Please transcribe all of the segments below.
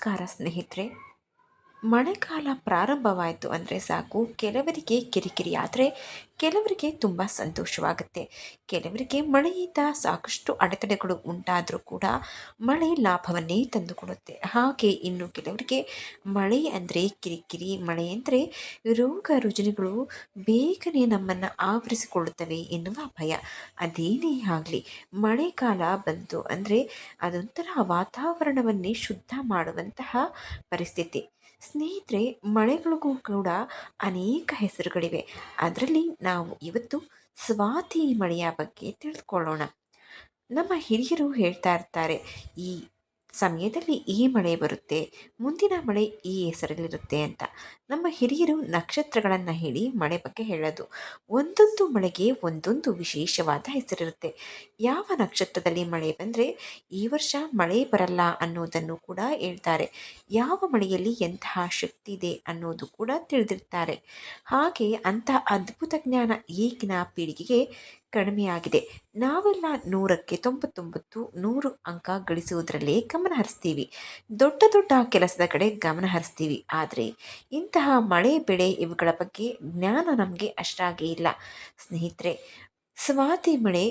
ನಮಸ್ಕಾರ ಸ್ನೇಹಿತರೆ ಮಳೆಗಾಲ ಪ್ರಾರಂಭವಾಯಿತು ಅಂದರೆ ಸಾಕು. ಕೆಲವರಿಗೆ ಕಿರಿಕಿರಿ ಆದರೆ ಕೆಲವರಿಗೆ ತುಂಬ ಸಂತೋಷವಾಗುತ್ತೆ. ಕೆಲವರಿಗೆ ಮಳೆಯಿಂದ ಸಾಕಷ್ಟು ಅಡೆತಡೆಗಳು ಉಂಟಾದರೂ ಕೂಡ ಮಳೆ ಲಾಭವನ್ನೇ ತಂದುಕೊಡುತ್ತೆ. ಹಾಗೆ ಇನ್ನು ಕೆಲವರಿಗೆ ಮಳೆ ಅಂದರೆ ಕಿರಿಕಿರಿ, ಮಳೆ ಅಂದರೆ ರೋಗ ರುಜಿನಗಳು ಬೇಗನೆ ನಮ್ಮನ್ನು ಆವರಿಸಿಕೊಳ್ಳುತ್ತವೆ ಎನ್ನುವ ಭಯ. ಅದೇನೇ ಆಗಲಿ, ಮಳೆಗಾಲ ಬಂತು ಅಂದರೆ ಅದೊಂಥರ ವಾತಾವರಣವನ್ನೇ ಶುದ್ಧ ಮಾಡುವಂತಹ ಪರಿಸ್ಥಿತಿ. ಸ್ನೇಹಿತರೆ ಮಳೆಗಳಿಗೂ ಕೂಡ ಅನೇಕ ಹೆಸರುಗಳಿವೆ. ಅದರಲ್ಲಿ ನಾವು ಇವತ್ತು ಸ್ವಾತಿ ಮಳೆಯ ಬಗ್ಗೆ ತಿಳಿದುಕೊಳ್ಳೋಣ ನಮ್ಮ ಹಿರಿಯರು ಹೇಳ್ತಾ ಇರ್ತಾರೆ, ಈ ಸಮಯದಲ್ಲಿ ಈ ಮಳೆ ಬರುತ್ತೆ, ಮುಂದಿನ ಮಳೆ ಈ ಹೆಸರಲ್ಲಿರುತ್ತೆ ಅಂತ. ನಮ್ಮ ಹಿರಿಯರು ನಕ್ಷತ್ರಗಳನ್ನು ಹೇಳಿ ಮಳೆ ಬಗ್ಗೆ ಹೇಳೋದು. ಒಂದೊಂದು ಮಳೆಗೆ ಒಂದೊಂದು ವಿಶೇಷವಾದ ಹೆಸರಿರುತ್ತೆ. ಯಾವ ನಕ್ಷತ್ರದಲ್ಲಿ ಮಳೆ ಬಂದರೆ ಈ ವರ್ಷ ಮಳೆ ಬರಲ್ಲ ಅನ್ನೋದನ್ನು ಕೂಡ ಹೇಳ್ತಾರೆ. ಯಾವ ಮಳೆಯಲ್ಲಿ ಎಂತಹ ಶಕ್ತಿ ಇದೆ ಅನ್ನೋದು ಕೂಡ ತಿಳಿದಿರ್ತಾರೆ. ಹಾಗೆ ಅಂತಹ ಅದ್ಭುತ ಜ್ಞಾನ ಈಗಿನ ಪೀಳಿಗೆಗೆ ಕಡಿಮೆಯಾಗಿದೆ. ನಾವೆಲ್ಲ ನೂರಕ್ಕೆ ತೊಂಬತ್ತೊಂಬತ್ತು ನೂರು ಅಂಕ ಗಳಿಸುವುದರಲ್ಲೇ ಗಮನ ಹರಿಸ್ತೀವಿ. ದೊಡ್ಡ ದೊಡ್ಡ ಕೆಲಸದ ಕಡೆ ಗಮನ ಹರಿಸ್ತೀವಿ. ಆದರೆ ಇಂತಹ ಮಳೆ, ಬೆಳೆ ಇವುಗಳ ಬಗ್ಗೆ ಜ್ಞಾನ ನಮಗೆ ಅಷ್ಟಾಗಿ ಇಲ್ಲ. ಸ್ನೇಹಿತರೆ, ಸ್ವಾತಿ ಮಳೆ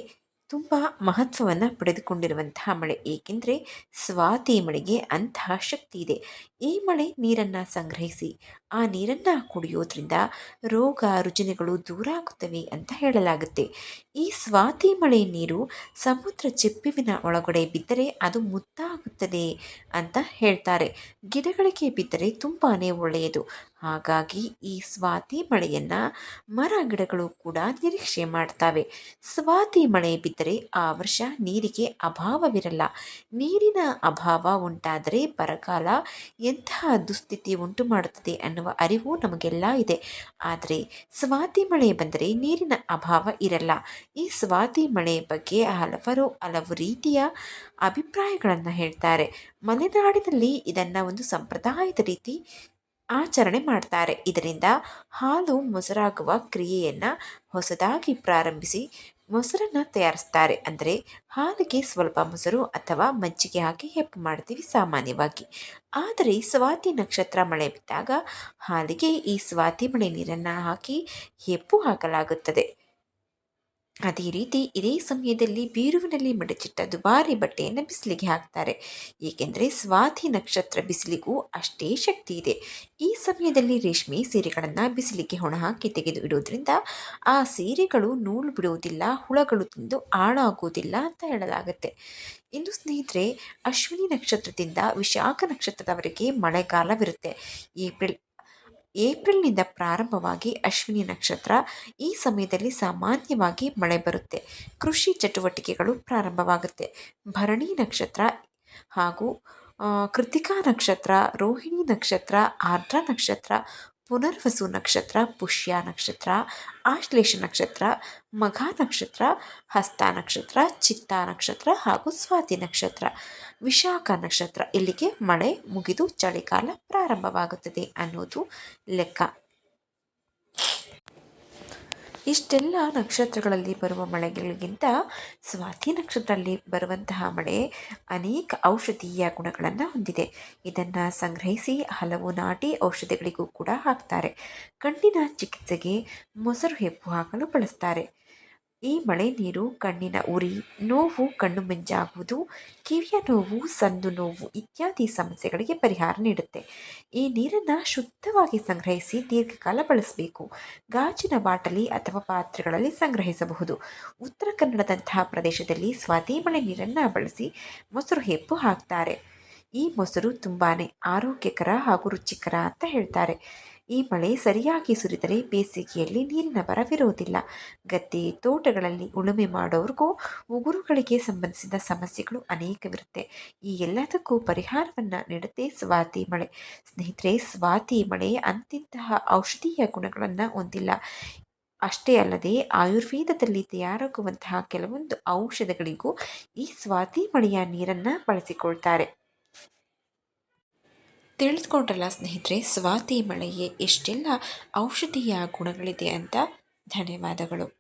ತುಂಬ ಮಹತ್ವವನ್ನು ಪಡೆದುಕೊಂಡಿರುವಂತಹ ಮಳೆ. ಏಕೆಂದರೆ ಸ್ವಾತಿ ಮಳೆಗೆ ಅಂತಹ ಶಕ್ತಿ ಇದೆ. ಈ ಮಳೆ ನೀರನ್ನು ಸಂಗ್ರಹಿಸಿ, ಆ ನೀರನ್ನು ಕುಡಿಯೋದ್ರಿಂದ ರೋಗ ರುಜಿನಗಳು ದೂರ ಆಗುತ್ತವೆ ಅಂತ ಹೇಳಲಾಗುತ್ತೆ. ಈ ಸ್ವಾತಿ ಮಳೆ ನೀರು ಸಮುದ್ರ ಚಿಪ್ಪಿವಿನ ಒಳಗಡೆ ಬಿದ್ದರೆ ಅದು ಮುತ್ತಾಗುತ್ತದೆ ಅಂತ ಹೇಳ್ತಾರೆ. ಗಿಡಗಳಿಗೆ ಬಿದ್ದರೆ ತುಂಬಾ ಒಳ್ಳೆಯದು. ಹಾಗಾಗಿ ಈ ಸ್ವಾತಿ ಮಳೆಯನ್ನು ಮರ ಗಿಡಗಳು ಕೂಡ ನಿರೀಕ್ಷೆ ಮಾಡ್ತವೆ. ಸ್ವಾತಿ ಮಳೆ ಬಿದ್ದರೆ ಆ ವರ್ಷ ನೀರಿಗೆ ಅಭಾವವಿರಲ್ಲ. ನೀರಿನ ಅಭಾವ ಉಂಟಾದರೆ ಬರಗಾಲ ಎಂತಹ ದುಸ್ಥಿತಿ ಉಂಟು ಮಾಡುತ್ತದೆ ಅನ್ನುವ ಅರಿವು ನಮಗೆಲ್ಲ ಇದೆ. ಆದರೆ ಸ್ವಾತಿ ಮಳೆ ಬಂದರೆ ನೀರಿನ ಅಭಾವ ಇರಲ್ಲ. ಈ ಸ್ವಾತಿ ಮಳೆ ಬಗ್ಗೆ ಹಲವರು ಹಲವು ರೀತಿಯ ಅಭಿಪ್ರಾಯಗಳನ್ನು ಹೇಳ್ತಾರೆ. ಮಲೆನಾಡಿನಲ್ಲಿ ಇದನ್ನು ಒಂದು ಸಂಪ್ರದಾಯದ ರೀತಿ ಆಚರಣೆ ಮಾಡ್ತಾರೆ. ಇದರಿಂದ ಹಾಲು ಮೊಸರಾಗುವ ಕ್ರಿಯೆಯನ್ನು ಹೊಸದಾಗಿ ಪ್ರಾರಂಭಿಸಿ ಮೊಸರನ್ನು ತಯಾರಿಸ್ತಾರೆ. ಅಂದರೆ ಹಾಲಿಗೆ ಸ್ವಲ್ಪ ಮೊಸರು ಅಥವಾ ಮಜ್ಜಿಗೆ ಹಾಕಿ ಹೆಪ್ಪು ಮಾಡ್ತೀವಿ ಸಾಮಾನ್ಯವಾಗಿ. ಆದರೆ ಸ್ವಾತಿ ನಕ್ಷತ್ರ ಮಳೆ ಬಿದ್ದಾಗ ಹಾಲಿಗೆ ಈ ಸ್ವಾತಿ ಮಳೆ ನೀರನ್ನು ಹಾಕಿ ಹೆಪ್ಪು ಹಾಕಲಾಗುತ್ತದೆ. ಅದೇ ರೀತಿ ಇದೇ ಸಮಯದಲ್ಲಿ ಬೀರುವಿನಲ್ಲಿ ಮಡಚಿಟ್ಟ ದುಬಾರಿ ಬಟ್ಟೆಯನ್ನು ಬಿಸಿಲಿಗೆ ಹಾಕ್ತಾರೆ. ಏಕೆಂದರೆ ಸ್ವಾತಿ ನಕ್ಷತ್ರ ಬಿಸಿಲಿಗೂ ಅಷ್ಟೇ ಶಕ್ತಿ ಇದೆ. ಈ ಸಮಯದಲ್ಲಿ ರೇಷ್ಮೆ ಸೀರೆಗಳನ್ನು ಬಿಸಿಲಿಗೆ ಹೊಣ ಹಾಕಿ ತೆಗೆದು ಇಡುವುದರಿಂದ ಆ ಸೀರೆಗಳು ನೂಲು ಬಿಡುವುದಿಲ್ಲ, ಹುಳಗಳು ತಿಂದು ಹಾಳಾಗುವುದಿಲ್ಲ ಅಂತ ಹೇಳಲಾಗುತ್ತೆ. ಇನ್ನು ಸ್ನೇಹಿತರೆ, ಅಶ್ವಿನಿ ನಕ್ಷತ್ರದಿಂದ ವಿಶಾಖ ನಕ್ಷತ್ರದವರೆಗೆ ಮಳೆಗಾಲವಿರುತ್ತೆ. ಏಪ್ರಿಲ್ ಏಪ್ರಿಲ್ನಿಂದ ಪ್ರಾರಂಭವಾಗಿ ಅಶ್ವಿನಿ ನಕ್ಷತ್ರ ಈ ಸಮಯದಲ್ಲಿ ಸಾಮಾನ್ಯವಾಗಿ ಮಳೆ ಬರುತ್ತೆ. ಕೃಷಿ ಚಟುವಟಿಕೆಗಳು ಪ್ರಾರಂಭವಾಗುತ್ತೆ. ಭರಣಿ ನಕ್ಷತ್ರ ಹಾಗೂ ಕೃತಿಕಾ ನಕ್ಷತ್ರ, ರೋಹಿಣಿ ನಕ್ಷತ್ರ, ಆರ್ದ್ರ ನಕ್ಷತ್ರ ಪುನರ್ವಸು ನಕ್ಷತ್ರ, ಪುಷ್ಯ ನಕ್ಷತ್ರ, ಆಶ್ಲೇಷ ನಕ್ಷತ್ರ, ಮಘ ನಕ್ಷತ್ರ, ಹಸ್ತ ನಕ್ಷತ್ರ, ಚಿತ್ತ ನಕ್ಷತ್ರ ಹಾಗೂ ಸ್ವಾತಿ ನಕ್ಷತ್ರ. ವಿಶಾಖ ನಕ್ಷತ್ರ ಇಲ್ಲಿಗೆ ಮಳೆ ಮುಗಿದು ಚಳಿಗಾಲ ಪ್ರಾರಂಭವಾಗುತ್ತದೆ ಅನ್ನೋದು ಲೆಕ್ಕ. ಇಷ್ಟೆಲ್ಲ ನಕ್ಷತ್ರಗಳಲ್ಲಿ ಬರುವ ಮಳೆಗಳಿಗಿಂತ ಸ್ವಾತಿ ನಕ್ಷತ್ರದಲ್ಲಿ ಬರುವಂತಹ ಮಳೆ ಅನೇಕ ಔಷಧೀಯ ಗುಣಗಳನ್ನು ಹೊಂದಿದೆ. ಇದನ್ನು ಸಂಗ್ರಹಿಸಿ ಹಲವು ನಾಟಿ ಔಷಧಿಗಳಿಗೂ ಕೂಡ ಹಾಕ್ತಾರೆ. ಕಣ್ಣಿನ ಚಿಕಿತ್ಸೆಗೆ ಮೊಸರು ಹೆಪ್ಪು ಹಾಕಲು ಬಳಸ್ತಾರೆ. ಈ ಮಳೆ ನೀರು ಕಣ್ಣಿನ ಉರಿ, ನೋವು ಕಣ್ಣು ಮಂಜಾಗುವುದು, ಕಿವಿಯ ನೋವು, ಸಂದು ನೋವು ಇತ್ಯಾದಿ ಸಮಸ್ಯೆಗಳಿಗೆ ಪರಿಹಾರ ನೀಡುತ್ತೆ. ಈ ನೀರನ್ನು ಶುದ್ಧವಾಗಿ ಸಂಗ್ರಹಿಸಿ ದೀರ್ಘಕಾಲ ಬಳಸಬೇಕು. ಗಾಜಿನ ಬಾಟಲಿ ಅಥವಾ ಪಾತ್ರೆಗಳಲ್ಲಿ ಸಂಗ್ರಹಿಸಬಹುದು. ಉತ್ತರ ಕನ್ನಡದಂತಹ ಪ್ರದೇಶದಲ್ಲಿ ಸ್ವಾತಿ ಮಳೆ ನೀರನ್ನು ಬಳಸಿ ಮೊಸರು ಹೆಪ್ಪು ಹಾಕ್ತಾರೆ. ಈ ಮೊಸರು ತುಂಬಾ ಆರೋಗ್ಯಕರ ಹಾಗೂ ರುಚಿಕರ ಅಂತ ಹೇಳ್ತಾರೆ. ಈ ಮಳೆ ಸರಿಯಾಗಿ ಸುರಿದರೆ ಬೇಸಿಗೆಯಲ್ಲಿ ನೀರಿನ ಬರವಿರುವುದಿಲ್ಲ. ಗದ್ದೆ, ತೋಟಗಳಲ್ಲಿ ಉಳುಮೆ ಮಾಡೋರಿಗೂ ಉಗುರುಗಳಿಗೆ ಸಂಬಂಧಿಸಿದ ಸಮಸ್ಯೆಗಳು ಅನೇಕವಿರುತ್ತೆ. ಈ ಎಲ್ಲದಕ್ಕೂ ಪರಿಹಾರವನ್ನು ನೀಡುತ್ತೆ ಸ್ವಾತಿ ಮಳೆ. ಸ್ನೇಹಿತರೆ, ಸ್ವಾತಿ ಮಳೆ ಅಂತಿಂತಹ ಔಷಧೀಯ ಗುಣಗಳನ್ನು ಹೊಂದಿಲ್ಲ. ಅಷ್ಟೇ ಅಲ್ಲದೆ ಆಯುರ್ವೇದದಲ್ಲಿ ತಯಾರಾಗುವಂತಹ ಕೆಲವೊಂದು ಔಷಧಗಳಿಗೂ ಈ ಸ್ವಾತಿ ಮಳೆಯ ನೀರನ್ನು ಬಳಸಿಕೊಳ್ತಾರೆ. ತಿಳಿದುಕೊಂಡ್ರಲ್ಲ ಸ್ನೇಹಿತರೆ ಸ್ವಾತಿ ಮಳೆಗೆ ಎಷ್ಟೆಲ್ಲ ಔಷಧೀಯ ಗುಣಗಳಿದೆ ಅಂತ ಧನ್ಯವಾದಗಳು.